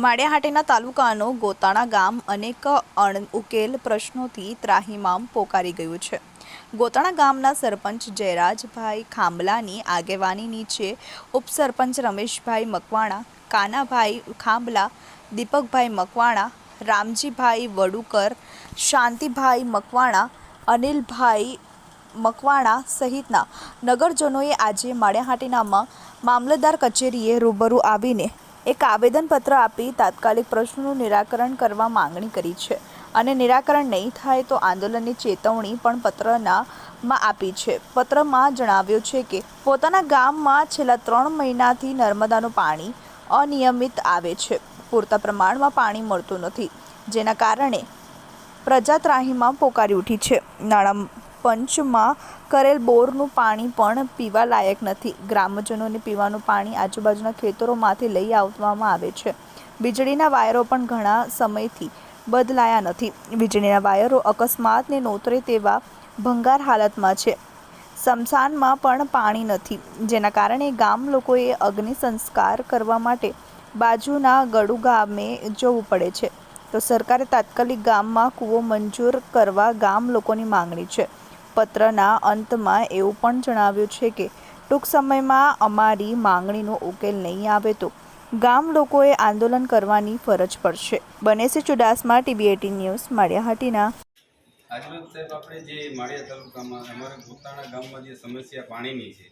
માળિયાહાટીના તાલુકાનો ગોતાણા ગામ અનેક અણ ઉકેલ પ્રશ્નોથી ત્રાહિમામ પોકારી ગયું છે. ગોતાણા ગામના સરપંચ જયરાજભાઈ ખાંભલાની આગેવાની નીચે ઉપસરપંચ રમેશભાઈ મકવાણા, કાનાભાઈ ખાંભલા, દીપકભાઈ મકવાણા, રામજીભાઈ વડુકર, શાંતિભાઈ મકવાણા, અનિલભાઈ મકવાણા સહિતના નગરજનોએ આજે માળિયાહાટીનામાં મામલતદાર કચેરીએ રૂબરૂ આવીને એક આવેદનપત્ર આપી તાત્કાલિક પ્રશ્નોનું નિરાકરણ કરવા માંગણી કરી છે અને નિરાકરણ નહીં થાય તો આંદોલનની ચેતવણી પણ પત્રના માં આપી છે. પત્રમાં જણાવ્યું છે કે પોતાના ગામમાં છેલ્લા ત્રણ મહિનાથી નર્મદાનું પાણી અનિયમિત આવે છે. પૂરતા પ્રમાણમાં પાણી મળતું નથી, જેના કારણે પ્રજા ત્રાહીમાં પોકારી ઉઠી છે. નાણાં પંચમાં કરેલ બોરનું પાણી પણ પીવા લાયક નથી. ગ્રામજનોને પીવાનું પાણી આજુબાજુના ખેતરોમાંથી લઈ આવવામાં આવે છે. વીજળીના વાયરો પણ ઘણા સમયથી બદલાયા નથી. વીજળીના વાયરો અકસ્માતને નોતરે તેવા ભંગાર હાલતમાં છે. સમસાનમાં પણ પાણી નથી. જેના કારણે ગામ લોકોએ અગ્નિ સંસ્કાર કરવા માટે બાજુના ગડુ ગામે જવું પડે છે. તો સરકારે તાત્કાલિક ગામમાં કૂવો મંજૂર કરવા ગામ લોકોની માંગણી છે. પત્રના અંતમાં એવું પણ જણાવ્યું છે કે, ટૂંક સમયમાં અમારી માંગણીનો ઉકેલ નહીં આવે તો ગામ લોકોએ આંદોલન કરવાની ફરજ પડશે. બને Chudasama Chudasama, TV eighteen news, Maliyahatina. આજરોજ સાહેબ આપણે જે માળિયા તાલુકામાં અમારા પોતાના ગામમાં જે સમસ્યા પાણીની છે,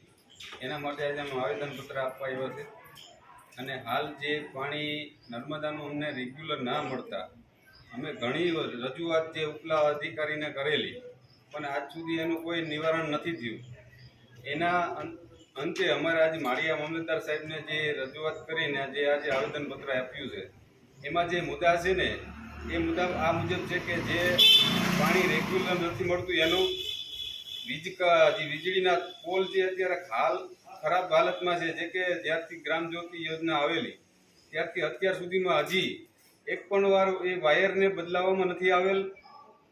એના માટે આજે અમે આવેદનપત્ર આપવા આવ્યા છે. અને હાલ જે પાણી નર્મદાનું અમને રેગ્યુલર ના મળતા, અમે ઘણી રજૂઆત જે ઉપલા અધિકારીને કરેલી પણ આજ સુધી એનું કોઈ નિવારણ નથી થયું. એના અંતે અમારે આજે માળિયા મામલતદાર સાહેબને જે રજૂઆત કરીને જે આજે આવેદનપત્ર આપ્યું છે, એમાં જે મુદ્દા છે ને, એ મુદ્દા આ મુજબ છે કે જે પાણી રેગ્યુલર નથી મળતું, એનું વીજ જે વીજળીના પોલ જે અત્યારે હાલ ખરાબ હાલતમાં છે, જે કે જ્યારથી ગ્રામ જ્યોતિ યોજના આવેલી, ત્યારથી અત્યાર સુધીમાં હજી એક પણ વાર એ વાયરને બદલાવવામાં નથી આવેલ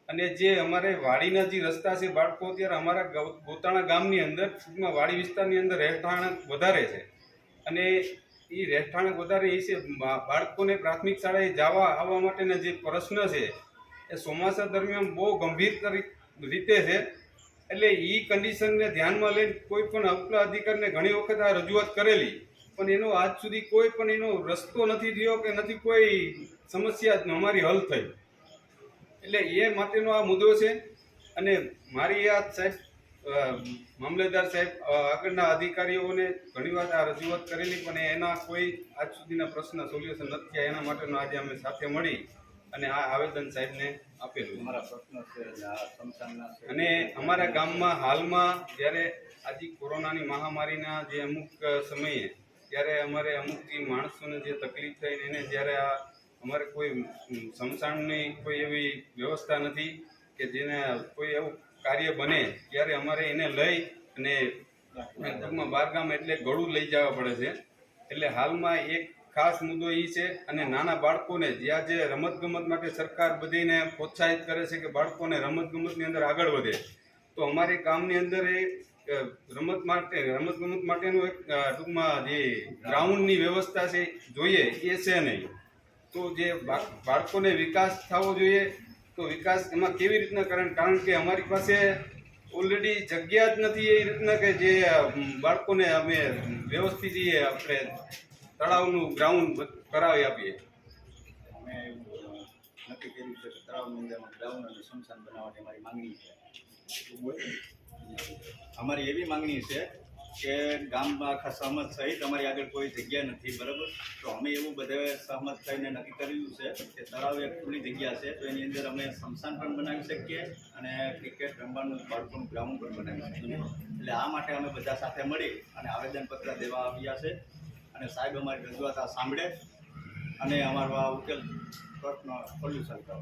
અને જે અમારે વાડીના જે રસ્તા છે, બાળકો અત્યારે અમારા ગોતાણા ગામની અંદર, ટૂંકમાં વાડી વિસ્તારની અંદર રહેઠાણ વધારે છે. અને એ રહેઠાણ વધારે એ છે બાળકોને પ્રાથમિક શાળાએ જવા આવવા માટેના જે પ્રશ્ન છે, એ ચોમાસા દરમિયાન બહુ ગંભીર રીતે છે. એટલે એ કન્ડિશનને ધ્યાનમાં લઈને કોઈ પણ ઉપલા અધિકારીને ઘણી વખત આ રજૂઆત કરેલી, પણ એનો આજ સુધી કોઈ પણ એનો રસ્તો નથી થયો કે નથી કોઈ સમસ્યા અમારી હલ થઈ. એટલે એ માટેનો આ મુદ્દો છે. અને મારી આ સાહેબ મામલતદાર મામલેદાર સાહેબ આગળના અધિકારીઓને ઘણીવાર આ રજૂઆત કરેલી પણ એના કોઈ આજ સુધીના પ્રશ્ન સોલ્યુશન નથી થયા. એના માટેનો આજે અમે સાથે મળી અને આ આવેદન સાહેબને આપેલું. અમારા પ્રશ્ન છે અને અમારા ગામમાં હાલમાં જ્યારે આજે કોરોનાની મહામારીના જે અમુક સમયે ત્યારે અમારે અમુક જે માણસોને જે તકલીફ થઈને એને જ્યારે આ અમારે કોઈ સમસાણની કોઈ એવી વ્યવસ્થા નથી કે જેને કોઈ એવું કાર્ય બને, ત્યારે અમારે એને લઈ અને ટૂંકમાં બારગામ એટલે ગળું લઈ જવા પડે છે. એટલે હાલમાં એક ખાસ મુદ્દો એ છે અને નાના બાળકોને જ્યાં જે રમતગમત માટે સરકાર બધીને પ્રોત્સાહિત કરે છે કે બાળકોને રમતગમતની અંદર આગળ વધે. તો અમારે ગામની અંદર એ રમત માટે, રમતગમત માટેનું એક ટૂંકમાં જે ગ્રાઉન્ડની વ્યવસ્થા છે, જોઈએ, એ છે નહીં. તો જે બાળકોને વિકાસ થવો જોઈએ તો વિકાસ એમાં કેવી રીતના કારણ કારણ કે અમારી પાસે ઓલરેડી જગ્યા જ નથી એ રીતના કે જે બાળકોને અમે વ્યવસ્થિત જઈએ આપણે તળાવનું ગ્રાઉન્ડ કરાવી આપીએ. અમે નક્કી કર્યું છે કે તળાવની અંદરમાં ગ્રાઉન્ડ અને સ્મશાન બનાવવાની અમારી માંગણી છે. અમારી એવી માંગણી છે કે ગામમાં આખા સહમત સહિત અમારી આગળ કોઈ જગ્યા નથી, બરાબર? તો અમે એવું બધે સહમત થઈને નક્કી કર્યું છે કે તળાવ એક ખુલ્લી જગ્યા છે, તો એની અંદર અમે સ્મશાન પણ બનાવી શકીએ અને ક્રિકેટ, રમવાનું બાળકોનું ગ્રાઉન્ડ પણ બનાવી શકીએ. એટલે આ માટે અમે બધા સાથે મળી અને આવેદનપત્ર દેવા આવ્યા છે. અને સાહેબ અમારી રજૂઆત આ સાંભળે અને અમારો આ ઉકેલ પ્રશ્ન સોલ્યુશન કરો